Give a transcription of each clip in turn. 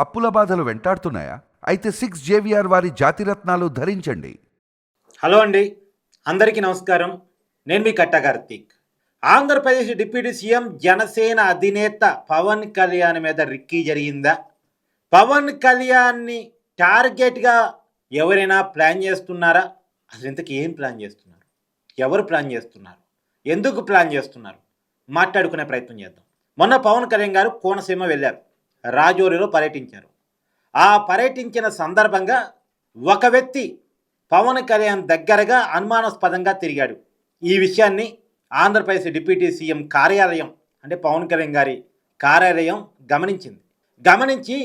అప్పుల బాధలు వెంటాడుతున్నాయా? అయితే సిక్స్ జేవిఆర్ వారి జాతిరత్నాలు ధరించండి. హలో అండి. అందరికీ నమస్కారం. నేను మీ Katta Karthik. Andhra Pradesh deputy C M Janasena అధినేత పవన్ కళ్యాణ్ మీద రిక్కీ జరిగిందా? పవన్ కళ్యాణ్ని టార్గెట్గా ఎవరైనా ప్లాన్ చేస్తున్నారా? అసలు ఇంతకీ ఏం ప్లాన్ చేస్తున్నారు? ఎవరు ప్లాన్ చేస్తున్నారు? ఎందుకు ప్లాన్ చేస్తున్నారు? మాట్లాడుకునే ప్రయత్నం చేద్దాం. మొన్న పవన్ కళ్యాణ్ గారు కోనసీమ వెళ్ళారు. రాజోరిలో పర్యటించారు. ఆ పర్యటించిన సందర్భంగా ఒక వ్యక్తి పవన్ కళ్యాణ్ దగ్గరగా అనుమానాస్పదంగా తిరిగాడు. ఈ విషయాన్ని ఆంధ్రప్రదేశ్ డిప్యూటీ సీఎం కార్యాలయం అంటే పవన్ కళ్యాణ్ గారి కార్యాలయం గమనించింది. గమనించి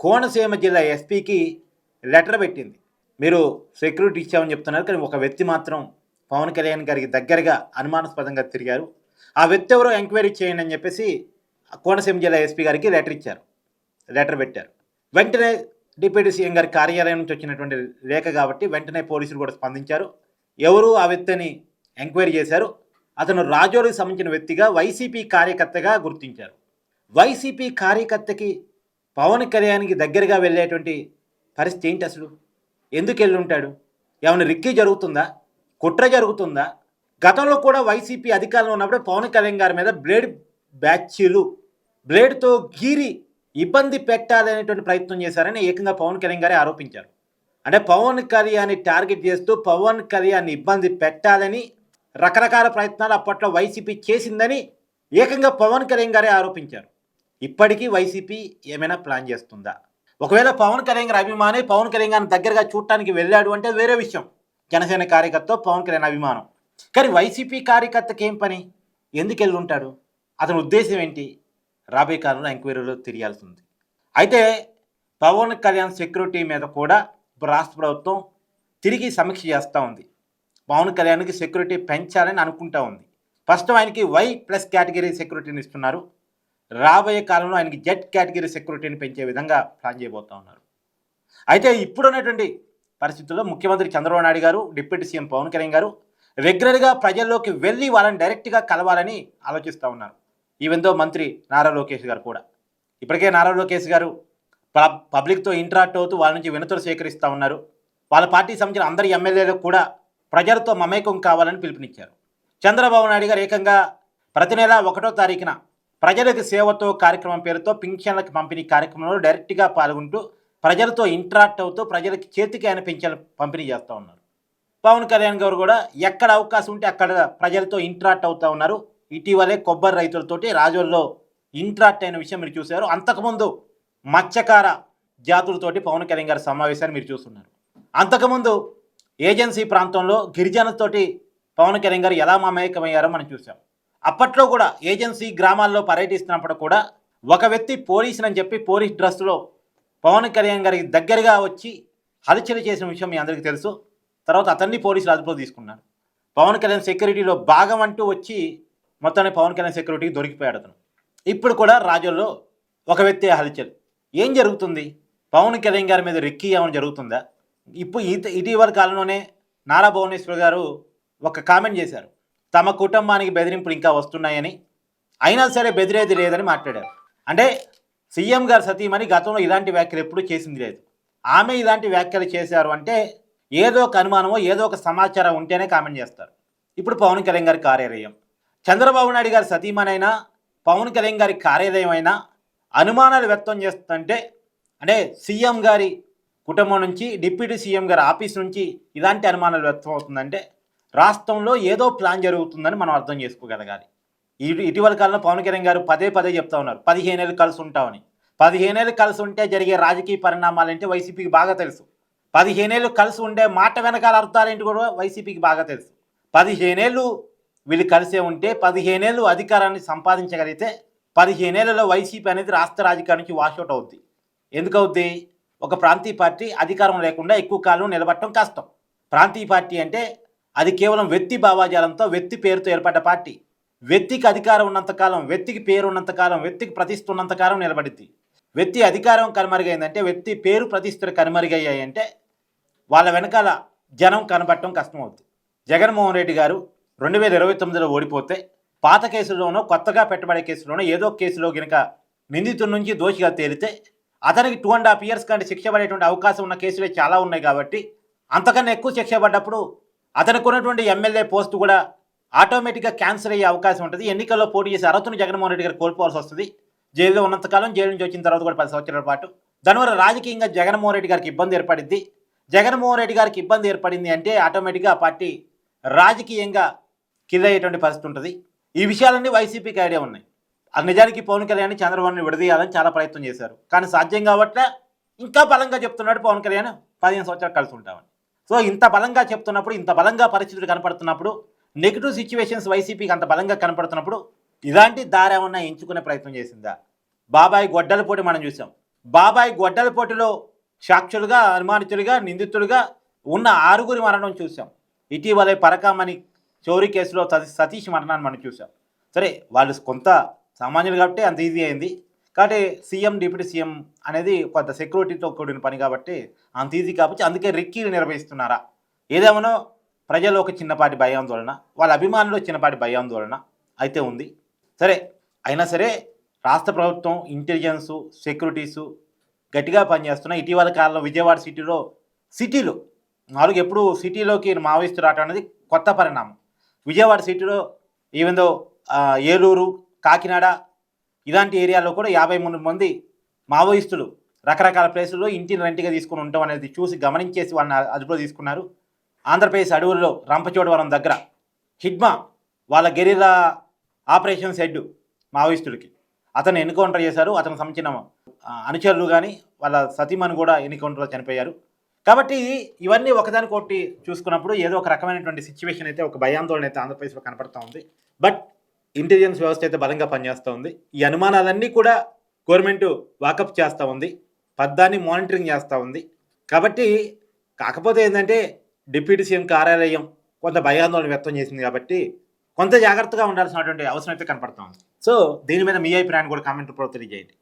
కోనసీమ జిల్లా ఎస్పీకి లెటర్ పెట్టింది. మీరు సెక్యూరిటీ ఇచ్చామని చెప్తున్నారు కానీ ఒక వ్యక్తి మాత్రం పవన్ కళ్యాణ్ గారికి దగ్గరగా అనుమానాస్పదంగా తిరిగారు. ఆ వ్యక్తి ఎవరో ఎంక్వైరీ చేయండి అని చెప్పేసి కోనసీమ జిల్లా ఎస్పీ గారికి లెటర్ ఇచ్చారు. లెటర్ పెట్టారు. వెంటనే డిప్యూటీ సీఎం గారి కార్యాలయం నుంచి వచ్చినటువంటి లేఖ కాబట్టి వెంటనే పోలీసులు కూడా స్పందించారు. ఎవరు ఆ వ్యక్తిని ఎంక్వైరీ చేశారు? అతను రాజోరికి సంబంధించిన వ్యక్తిగా వైసీపీ కార్యకర్తగా గుర్తించారు. వైసీపీ కార్యకర్తకి పవన్ కళ్యాణ్కి దగ్గరగా వెళ్ళేటువంటి పరిస్థితి ఏంటి అసలు? ఎందుకు వెళ్ళి ఉంటాడు? ఏమైనా రిక్కీ జరుగుతుందా? కుట్ర జరుగుతుందా? గతంలో కూడా వైసీపీ అధికారంలో ఉన్నప్పుడు పవన్ కళ్యాణ్ గారి మీద బ్లేడ్ బ్యాచ్లు బ్లేడ్తో గీరి ఇబ్బంది పెట్టాలనేటువంటి ప్రయత్నం చేశారని ఏకంగా పవన్ కళ్యాణ్ గారే ఆరోపించారు. అంటే పవన్ కళ్యాణ్ని టార్గెట్ చేస్తూ పవన్ కళ్యాణ్ని ఇబ్బంది పెట్టాలని రకరకాల ప్రయత్నాలు అప్పట్లో వైసీపీ చేసిందని ఏకంగా పవన్ కళ్యాణ్ గారే ఆరోపించారు. ఇప్పటికీ వైసీపీ ఏమైనా ప్లాన్ చేస్తుందా? ఒకవేళ పవన్ కళ్యాణ్ గారి అభిమాని పవన్ కళ్యాణ్ గారిని దగ్గరగా చూడటానికి వెళ్ళాడు అంటే వేరే విషయం. జనసేన కార్యకర్త పవన్ కళ్యాణ్ అభిమానం. కానీ వైసీపీ కార్యకర్తకి ఏం పని? ఎందుకు వెళ్ళి ఉంటాడు? అతని ఉద్దేశం ఏంటి? రాబోయే కాలంలో ఎంక్వైరీలో తిరియాల్సింది అయితే పవన్ కళ్యాణ్ సెక్యూరిటీ మీద కూడా ఇప్పుడు రాష్ట్ర ప్రభుత్వం తిరిగి సమీక్ష చేస్తూ ఉంది. పవన్ కళ్యాణ్కి సెక్యూరిటీ పెంచాలని అనుకుంటా ఉంది. ఫస్ట్ ఆయనకి వై ప్లస్ కేటగిరీ సెక్యూరిటీని ఇస్తున్నారు. రాబోయే కాలంలో ఆయనకి జెడ్ కేటగిరీ సెక్యూరిటీని పెంచే విధంగా ప్లాన్ చేయబోతా ఉన్నారు. అయితే ఇప్పుడున్నటువంటి పరిస్థితుల్లో ముఖ్యమంత్రి చంద్రబాబు నాయుడు గారు డిప్యూటీ సీఎం పవన్ కళ్యాణ్ గారు రెగ్యులర్గా ప్రజల్లోకి వెళ్ళి వాళ్ళని డైరెక్ట్గా కలవాలని ఆలోచిస్తూ ఉన్నారు. ఈవెందో మంత్రి నారా లోకేష్ గారు కూడా. ఇప్పటికే నారా లోకేష్ గారు పబ్లిక్తో ఇంటరాక్ట్ అవుతూ వాళ్ళ నుంచి వినతులు సేకరిస్తూ ఉన్నారు. వాళ్ళ పార్టీకి సంబంధించిన అందరి ఎమ్మెల్యేలకు కూడా ప్రజలతో మమేకం కావాలని పిలుపునిచ్చారు. చంద్రబాబు నాయుడు గారు ఏకంగా ప్రతి నెల ఒకటో తారీఖున ప్రజలకు సేవతో కార్యక్రమం పేరుతో పింఛన్లకు పంపిణీ కార్యక్రమంలో డైరెక్ట్గా పాల్గొంటూ ప్రజలతో ఇంటరాక్ట్ అవుతూ ప్రజలకి చేతికి ఆయన పింఛన్లు పంపిణీ చేస్తూ ఉన్నారు. పవన్ కళ్యాణ్ గారు కూడా ఎక్కడ అవకాశం ఉంటే అక్కడ ప్రజలతో ఇంటరాక్ట్ అవుతూ ఉన్నారు. ఇటీవలే కొబ్బరి రైతులతోటి రాజోల్లో ఇంట్రాక్ట్ అయిన విషయం మీరు చూశారు. అంతకుముందు మత్స్యకార జాతులతోటి పవన్ కళ్యాణ్ గారి సమావేశాన్ని మీరు చూస్తున్నారు. అంతకుముందు ఏజెన్సీ ప్రాంతంలో గిరిజనులతోటి పవన్ కళ్యాణ్ గారు ఎలా మమేకమయ్యారో మనం చూసాం అప్పట్లో కూడా ఏజెన్సీ గ్రామాల్లో పర్యటిస్తున్నప్పుడు కూడా ఒక వ్యక్తి పోలీసునని చెప్పి పోలీస్ డ్రెస్లో పవన్ కళ్యాణ్ గారికి దగ్గరగా వచ్చి హలచలి చేసిన విషయం మీ అందరికీ తెలుసు. తర్వాత అతన్ని పోలీసులు అదుపులో తీసుకున్నారు. పవన్ కళ్యాణ్ సెక్యూరిటీలో భాగం అంటూ వచ్చి మొత్తాన్ని పవన్ కళ్యాణ్ సెక్యూరిటీకి దొరికిపోయాడు అతను. ఇప్పుడు కూడా రాజుల్లో ఒక వ్యక్తి హల్చల్. ఏం జరుగుతుంది? పవన్ కళ్యాణ్ గారి మీద రెక్కి ఏమైనా జరుగుతుందా? ఇప్పుడు ఇత ఇటీవల కాలంలోనే నారా భువనేశ్వర్ గారు ఒక కామెంట్ చేశారు. తమ కుటుంబానికి బెదిరింపులు ఇంకా వస్తున్నాయని. అయినా సరే బెదిరేది లేదని మాట్లాడారు. అంటే సీఎం గారు సతీమణి గతంలో ఇలాంటి వ్యాఖ్యలు ఎప్పుడూ చేసింది లేదు. ఆమె ఇలాంటి వ్యాఖ్యలు చేశారు అంటే ఏదో ఒక అనుమానమో ఏదో ఒక సమాచారం ఉంటేనే కామెంట్ చేస్తారు. ఇప్పుడు పవన్ కళ్యాణ్ గారి కార్యాలయం. చంద్రబాబు నాయుడు గారి సతీమనైనా పవన్ కళ్యాణ్ గారి కార్యాలయం అయినా అనుమానాలు వ్యక్తం చేస్తుంటే అంటే సీఎం గారి కుటుంబం నుంచి డిప్యూటీ సీఎం గారి ఆఫీస్ నుంచి ఇలాంటి అనుమానాలు వ్యక్తం అవుతుందంటే రాష్ట్రంలో ఏదో ప్లాన్ జరుగుతుందని మనం అర్థం చేసుకోగలగాలి. ఇటు ఇటీవల కాలంలో పవన్ కళ్యాణ్ గారు పదే పదే చెప్తా ఉన్నారు పదిహేనేళ్ళు కలిసి ఉంటామని. పదిహేనేళ్ళు కలిసి ఉంటే జరిగే రాజకీయ పరిణామాలంటే వైసీపీకి బాగా తెలుసు. పదిహేనేళ్ళు కలిసి ఉండే మాట వెనకాల అర్థాలేంటి కూడా వైసీపీకి బాగా తెలుసు. పదిహేనేళ్ళు వీళ్ళు కలిసే ఉంటే పదిహేనేళ్ళు అధికారాన్ని సంపాదించగలిగితే పదిహేనేళ్ళలో వైసీపీ అనేది రాష్ట్ర రాజకీయానికి వాషౌట్ అవుద్ది. ఎందుకవుద్ది? ఒక ప్రాంతీయ పార్టీ అధికారం లేకుండా ఎక్కువ కాలం నిలబడటం కష్టం. ప్రాంతీయ పార్టీ అంటే అది కేవలం వ్యక్తి భావాజాలంతో వ్యక్తి పేరుతో ఏర్పడ్డ పార్టీ. వ్యక్తికి అధికారం ఉన్నంతకాలం వ్యక్తికి పేరు ఉన్నంతకాలం వ్యక్తికి ప్రతిష్ట ఉన్నంతకాలం నిలబడిద్ది. వ్యక్తి అధికారం కనుమరుగైందంటే వ్యక్తి పేరు ప్రతిష్టలు కనుమరుగయ్యాయంటే వాళ్ళ వెనకాల జనం కనబడటం కష్టమవుతుంది జగన్మోహన్ రెడ్డి గారు రెండు వేల ఇరవై తొమ్మిదిలో ఓడిపోతే పాత కేసులోనో కొత్తగా పెట్టబడే కేసులోనో ఏదో కేసులో గనుక నిందితుడి నుంచి దోషిగా తేలితే అతనికి టూ అండ్ హాఫ్ ఇయర్స్ కంటే శిక్ష పడేటువంటి అవకాశం ఉన్న కేసులే చాలా ఉన్నాయి కాబట్టి అంతకన్నా ఎక్కువ శిక్ష పడ్డప్పుడు అతనికి ఉన్నటువంటి ఎమ్మెల్యే పోస్ట్ కూడా ఆటోమేటిక్గా క్యాన్సిల్ అయ్యే అవకాశం ఉంటుంది. ఎన్నికల్లో పోటీ చేసే అర్హతను జగన్మోహన్ రెడ్డి గారు కోల్పోవాల్సి వస్తుంది. జైల్లో ఉన్నంతకాలం జైలు నుంచి వచ్చిన తర్వాత కూడా పది సంవత్సరాల పాటు. దానివల్ల రాజకీయంగా జగన్మోహన్ రెడ్డి గారికి ఇబ్బంది ఏర్పడింది జగన్మోహన్ రెడ్డి గారికి ఇబ్బంది ఏర్పడింది అంటే ఆటోమేటిక్గా ఆ పార్టీ రాజకీయంగా కింద అయ్యేటువంటి పరిస్థితి ఉంటుంది. ఈ విషయాలన్నీ వైసీపీకి ఐడియా ఉన్నాయి. అది నిజానికి పవన్ కళ్యాణ్ చంద్రబాబుని విడదీయాలని చాలా ప్రయత్నం చేశారు. కానీ సాధ్యం కాబట్టి ఇంకా బలంగా చెప్తున్నాడు పవన్ కళ్యాణ్ పదిహేను సంవత్సరాలు కలిసి ఉంటామని. సో ఇంత బలంగా చెప్తున్నప్పుడు ఇంత బలంగా పరిస్థితులు కనపడుతున్నప్పుడు నెగిటివ్ సిచ్యువేషన్స్ వైసీపీకి అంత బలంగా కనపడుతున్నప్పుడు ఇలాంటి దారి ఏమన్నా ఎంచుకునే ప్రయత్నం చేసిందా? బాబాయ్ గొడ్డల పోటీ మనం చూసాం. బాబాయ్ గొడ్డల పోటీలో సాక్షులుగా అనుమానితులుగా నిందితులుగా ఉన్న ఆరుగురి మరణం చూసాం. ఇటీవలే పరకామని చోరీ కేసులో సతీ- సతీష్ మరణాన్ని మనం చూసాం. సరే వాళ్ళు కొంత సామాన్యులు కాబట్టి అంత ఈజీ అయింది. కాబట్టి సీఎం డిప్యూటీ సీఎం అనేది కొంత సెక్యూరిటీతో కూడిన పని కాబట్టి అంత ఈజీ కాబట్టి అందుకే రిక్కీలు నిర్వహిస్తున్నారా? ఏదేమనో ప్రజలు ఒక చిన్నపాటి భయాందోళన వాళ్ళ అభిమానులు చిన్నపాటి భయాందోళన అయితే ఉంది. సరే అయినా సరే రాష్ట్ర ప్రభుత్వం ఇంటెలిజెన్సు సెక్యూరిటీసు గట్టిగా పనిచేస్తున్న ఇటీవల కాలంలో విజయవాడ సిటీలో సిటీలు నాలుగు ఎప్పుడు సిటీలోకి మావోయిస్టు రావటం అనేది కొత్త పరిణామం. విజయవాడ సిటీలో ఈవెందో ఏలూరు కాకినాడ ఇలాంటి ఏరియాలో కూడా యాభై మూడు మంది మావోయిస్టులు రకరకాల ప్లేసుల్లో ఇంటిని రెంట్గా తీసుకుని ఉండటం అనేది చూసి గమనించేసి వాళ్ళని అదుపులో తీసుకున్నారు. ఆంధ్రప్రదేశ్ అడవుల్లో రంపచోడవరం దగ్గర హిడ్మా వాళ్ళ గెరిలా ఆపరేషన్స్ హెడ్ మావోయిస్టులకి. అతను ఎన్కౌంటర్ చేశారు. అతనికి సంబంధించిన అనుచరులు కానీ వాళ్ళ సతీమణి కూడా ఎన్కౌంటర్లో చనిపోయారు. కాబట్టి ఇవన్నీ ఒకదానికొకటి చూసుకున్నప్పుడు ఏదో ఒక రకమైనటువంటి సిచ్యువేషన్ అయితే ఒక భయాందోళన అయితే ఆంధ్రప్రదేశ్లో కనపడుతూ ఉంది. బట్ ఇంటెలిజెన్స్ వ్యవస్థ అయితే బలంగా పనిచేస్తూ ఉంది. ఈ అనుమానాలన్నీ కూడా గవర్నమెంట్ వాకప్ చేస్తూ ఉంది. పద్దాన్ని మానిటరింగ్ చేస్తూ ఉంది. కాబట్టి కాకపోతే ఏంటంటే డిప్యూటీ సీఎం కార్యాలయం కొంత భయాందోళన వ్యక్తం చేసింది కాబట్టి కొంత జాగ్రత్తగా ఉండాల్సినటువంటి అవసరం అయితే కనపడతా ఉంది. సో దీని మీద మీ అభిప్రాయాన్ని కూడా కామెంట్ రూపంలో తెలియజేయండి.